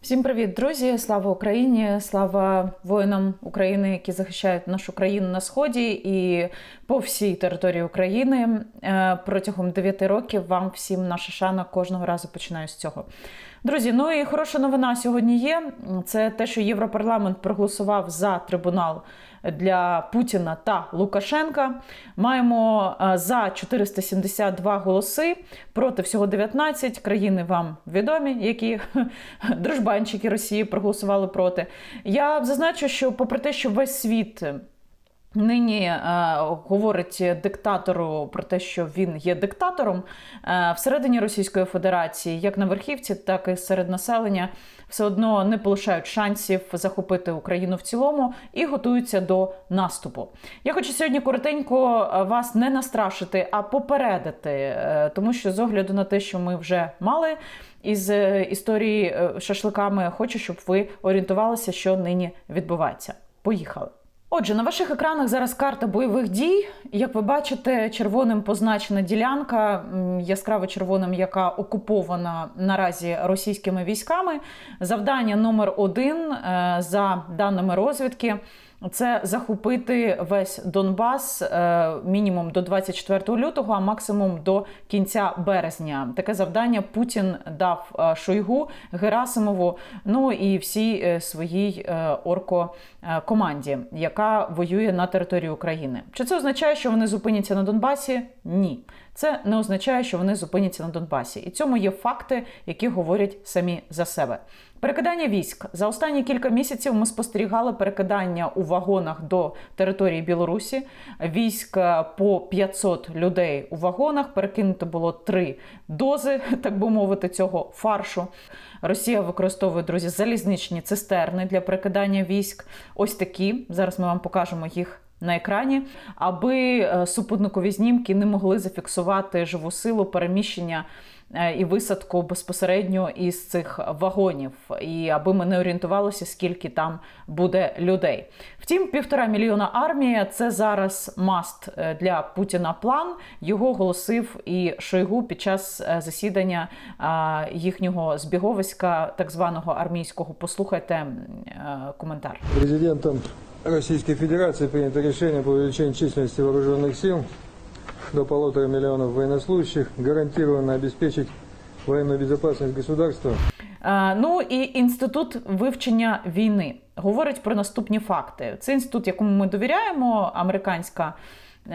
Всім привіт, друзі! Слава Україні! Слава воїнам України, які захищають нашу країну на сході і по всій території України. Е, Протягом 9 років вам всім наша шана кожного разу починаю з цього. Друзі, ну і хороша новина сьогодні є. Це те, що Європарламент проголосував за трибунал для Путіна та Лукашенка. Маємо е, за 472 голоси проти всього 19 країни вам відомі, які дружбанчики Росії проголосували проти. Я зазначу, що попри те, що весь світ. Нині е, говорить диктатору про те, що він є диктатором е, всередині Російської Федерації, як на верхівці, так і серед населення, все одно не полишають шансів захопити Україну в цілому і готуються до наступу. Я хочу сьогодні коротенько е, вас не настрашити, а попередити, е, тому що з огляду на те, що ми вже мали із е, історії е, шашликами, хочу, щоб ви орієнтувалися, що нині відбувається. Поїхали. Отже, на ваших екранах зараз карта бойових дій. Як ви бачите, червоним позначена ділянка, яскраво червоним, яка окупована наразі російськими військами. Завдання номер один е, за даними розвідки. Це захопити весь Донбас е, мінімум до 24 лютого, а максимум до кінця березня. Таке завдання Путін дав е, Шойгу, Герасимову, ну і всій е, своїй е, орко е, команді, яка воює на території України. Чи це означає, що вони зупиняться на Донбасі? Ні. Це не означає, що вони зупиняться на Донбасі. І цьому є факти, які говорять самі за себе. Перекидання військ за останні кілька місяців ми спостерігали перекидання у вагонах до території Білорусі. Військ е, по 500 людей у вагонах. Перекинуто було три дози, так би мовити, цього фаршу. Росія використовує друзі залізничні цистерни для перекидання військ. Ось такі. Зараз ми вам покажемо їх. На екрані, аби е, супутникові знімки не могли зафіксувати живу силу переміщення е, і висадку безпосередньо із цих вагонів, і аби ми не орієнтувалися, скільки там буде людей. Втім, півтора мільйона армія це зараз маст е, для Путіна план. Його оголосив і Шойгу під час засідання їхнього збіговиська, так званого армійського. Послухайте коментар. Президентом Российской Федерации принято решение по увеличению численности вооруженных сил до полутора миллионов военнослужащих, гарантированно обеспечить военную безопасность государства. Е, Ну і інститут вивчення війни говорить про наступні факти. Це інститут, якому ми довіряємо, американська е,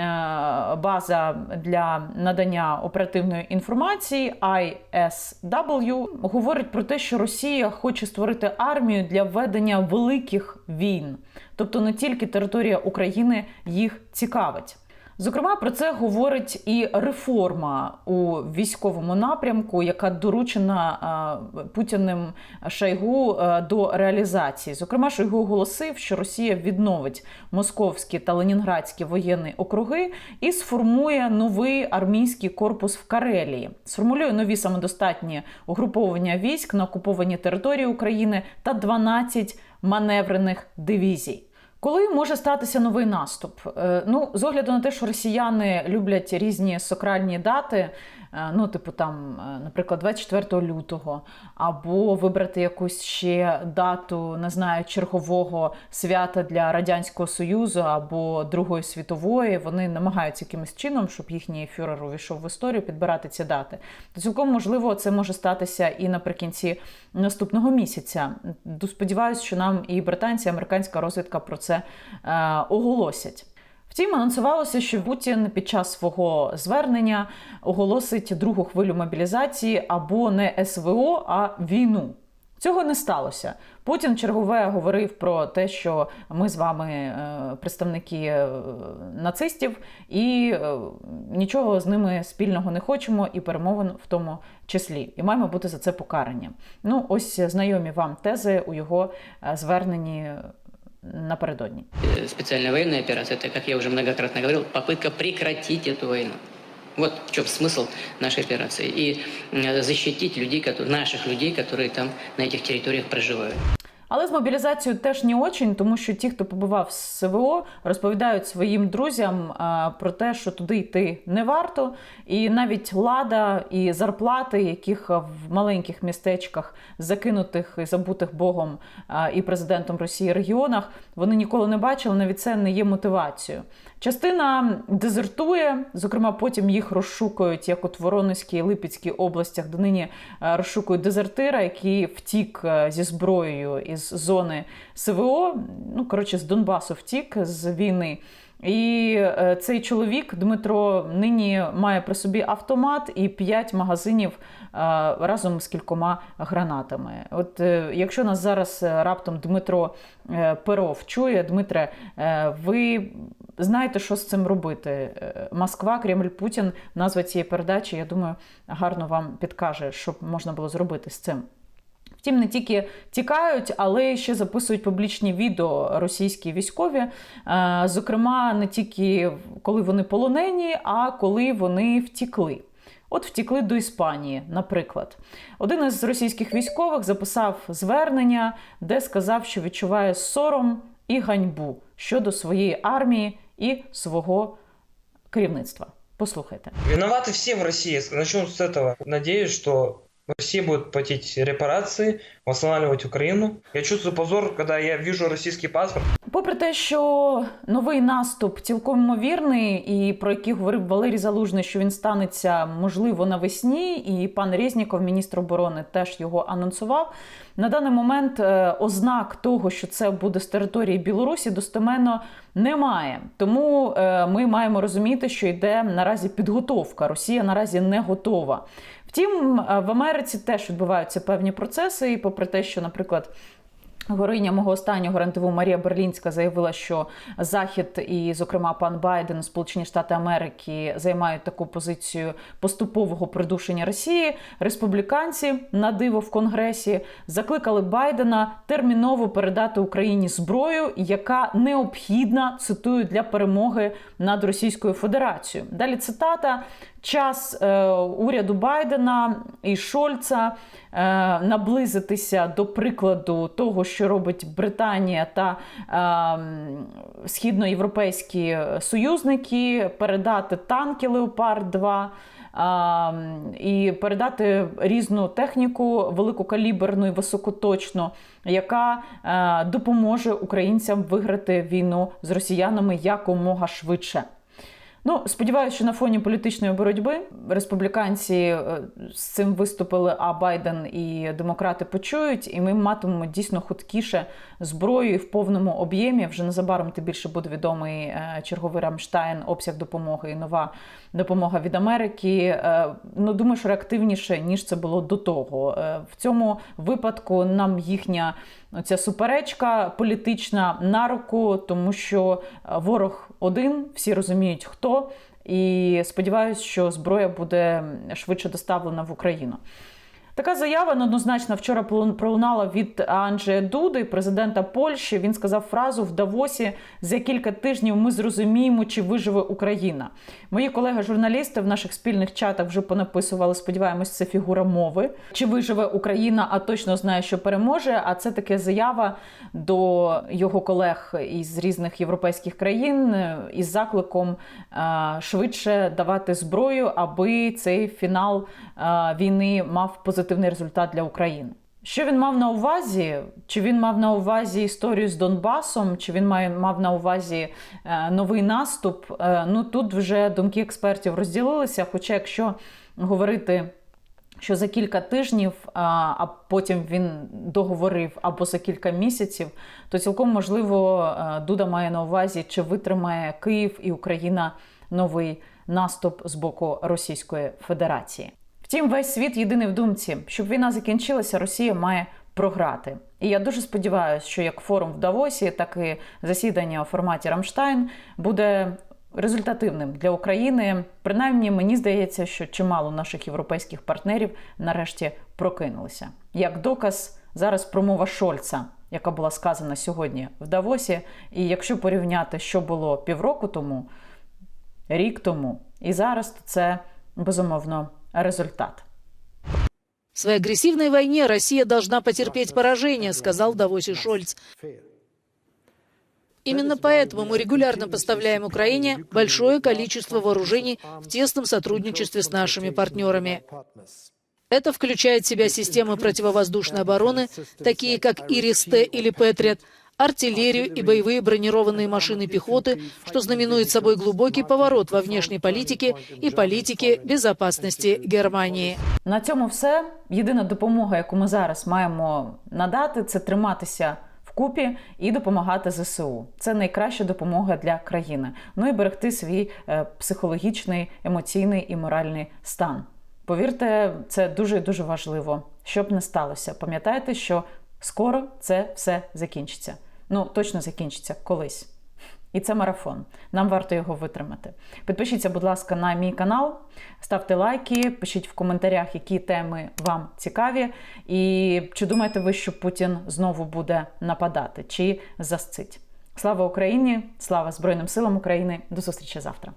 база для надання оперативної інформації ISW, говорить про те, що Росія хоче створити армію для ведення великих війн, тобто не тільки територія України їх цікавить. Зокрема, про це говорить і реформа у військовому напрямку, яка доручена Путіним Шойгу а, до реалізації. Зокрема, Шойгу оголосив, що Росія відновить московські та ленінградські воєнні округи і сформує новий армійський корпус в Карелії, сформулює нові самодостатні угруповання військ на окупованій території України та 12 маневрених дивізій. Коли може статися новий наступ? Е, Ну, з огляду на те, що росіяни люблять різні сакральні дати, ну, типу там, е, наприклад, 24 лютого, або вибрати якусь ще дату, не знаю, чергового свята для Радянського Союзу або Другої світової, вони намагаються якимось чином, щоб їхній фюрер увійшов в історію, підбирати ці дати. То цілком можливо, це може статися і наприкінці наступного місяця. Сподіваюся, що нам і британці, і американська розвідка про це е, оголосять. Втім, анонсувалося, що Путін під час свого звернення оголосить другу хвилю мобілізації або не СВО, а війну. Цього не сталося. Путін чергове говорив про те, що ми з вами е, представники е, нацистів, і е, нічого з ними спільного не хочемо, і перемовин в тому числі. І маємо бути за це покарані. Ну, ось знайомі вам тези у його зверненні напередодні. Э, Специальная военная операция, это, как я уже многократно говорил, попытка прекратить эту войну. Вот в чем смысл нашей операции. И э, защитить людей, которые, наших людей, которые там на этих территориях проживают. Але з мобілізацією теж не очень, тому що ті, хто побував в СВО, розповідають своїм друзям а, про те, що туди йти не варто. І навіть лада і зарплати, яких в маленьких містечках, закинутих і забутих Богом а, і президентом Росії регіонах, вони ніколи не бачили. Навіть це не є мотивацією. Частина дезертує, зокрема, потім їх розшукують, як от Воронезькій і Липецькій областях, де нині е, розшукують дезертира, який втік е, зі зброєю із зони СВО. Ну коротше, з Донбасу втік з війни. І е, цей чоловік Дмитро нині має при собі автомат і п'ять магазинів е, разом з кількома гранатами. От е, якщо нас зараз раптом Дмитро Перов чує, Дмитре, ви знаєте, що з цим робити? Москва, Кремль, Путін, назва цієї передачі, я думаю, гарно вам підкаже, що можна було зробити з цим. Втім, не тільки тікають, але ще записують публічні відео російські військові. Е, Зокрема, не тільки коли вони полонені, а коли вони втікли. От втікли до Іспанії, наприклад. Один із російських військових записав звернення, де сказав, що відчуває сором і ганьбу щодо своєї армії і свого керівництва. Послухайте. Виноваты все в России. Начнем с этого. Надеюсь, что Россия будет платить репарации, восстанавливать Украину. Я чувствую позор, когда я вижу российский паспорт. Попри те, що новий наступ цілком ймовірний, і про який говорив Валерій Залужний, що він станеться можливо навесні, і пан Резніков, міністр оборони, теж його анонсував. На даний момент е, ознак того, що це буде з території Білорусі, достеменно немає. Тому е, ми маємо розуміти, що йде наразі підготовка. Росія наразі не готова. Втім, е, в Америці теж відбуваються певні процеси, і попри те, що, наприклад. Гориня мого останнього рентеву Марія Берлінська заявила, що Захід і, зокрема, пан Байден, Сполучені Штати Америки займають таку позицію поступового придушення Росії. Республіканці на диво в Конгресі закликали Байдена терміново передати Україні зброю, яка необхідна цитую для перемоги над Російською Федерацією. Далі цитата. Час е, уряду Байдена і Шольца е, наблизитися до прикладу того, що робить Британія та е, східноєвропейські союзники, передати танки Леопард 2 а, і передати різну техніку великокаліберну і високоточну, яка е, допоможе українцям виграти війну з росіянами якомога швидше. Ну, сподіваюся, що на фоні політичної боротьби республіканці е, з цим виступили, а Байден і демократи почують, і ми матимемо дійсно хуткіше зброю в повному об'ємі. Вже незабаром тим більше буде відомий е, черговий Рамштайн, обсяг допомоги і нова допомога від Америки. Е, Ну, думаю, що реактивніше ніж це було до того. В цьому випадку нам їхня ця суперечка політична на руку, тому що ворог один, всі розуміють хто. І сподіваюся, що зброя буде швидше доставлена в Україну. Така заява неоднозначно вчора пролунала від Анджея Дуди, президента Польщі. Він сказав фразу в Давосі: за кілька тижнів ми зрозуміємо, чи виживе Україна. Мої колеги-журналісти в наших спільних чатах вже понаписували. Сподіваємось, це фігура мови. Чи виживе Україна, а точно знає, що переможе. А це таке заява до його колег із різних європейських країн е, із закликом е, швидше давати зброю, аби цей фінал е, війни мав позитивний результат для України. Що він мав на увазі? Чи він мав на увазі історію з Донбасом, чи він мав на увазі е, новий наступ? Е, ну тут вже думки експертів розділилися. Хоча, якщо говорити що за кілька тижнів, а, а потім він договорив або за кілька місяців, то цілком можливо е, Дуда має на увазі, чи витримає Київ і Україна новий наступ з боку Російської Федерації. Втім, весь світ єдиний в думці, щоб війна закінчилася, Росія має програти. І я дуже сподіваюся, що як форум в Давосі, так і засідання у форматі Рамштайн буде результативним для України. Принаймні, мені здається, що чимало наших європейських партнерів нарешті прокинулися. Як доказ, зараз промова Шольца, яка була сказана сьогодні в Давосі. І якщо порівняти, що було півроку тому, рік тому і зараз, то це безумовно результат. В своей агрессивной войне Россия должна потерпеть поражение, сказал в Давосе Шольц. Именно поэтому мы регулярно поставляем Украине большое количество вооружений в тесном сотрудничестве с нашими партнерами. Это включает в себя системы противовоздушной обороны, такие как Ирис-Т или Патриот, артиллерию и боевые бронированные машины пехоты, что знаменует собой глубокий поворот во внешней политике и политике безопасности Германии. На цьому все. Єдина допомога, яку ми зараз маємо надати, це триматися вкупі і допомагати ЗСУ. Це найкраща допомога для країни. Ну і берегти свій е, психологічний, емоційний і моральний стан. Повірте, це дуже і дуже важливо, щоб не сталося. Пам'ятайте, що скоро це все закінчиться. Ну, точно закінчиться колись. І це марафон. Нам варто його витримати. Підпишіться, будь ласка, на мій канал, ставте лайки, пишіть в коментарях, які теми вам цікаві. І чи думаєте ви, що Путін знову буде нападати, чи засцить? Слава Україні! Слава Збройним силам України! До зустрічі завтра!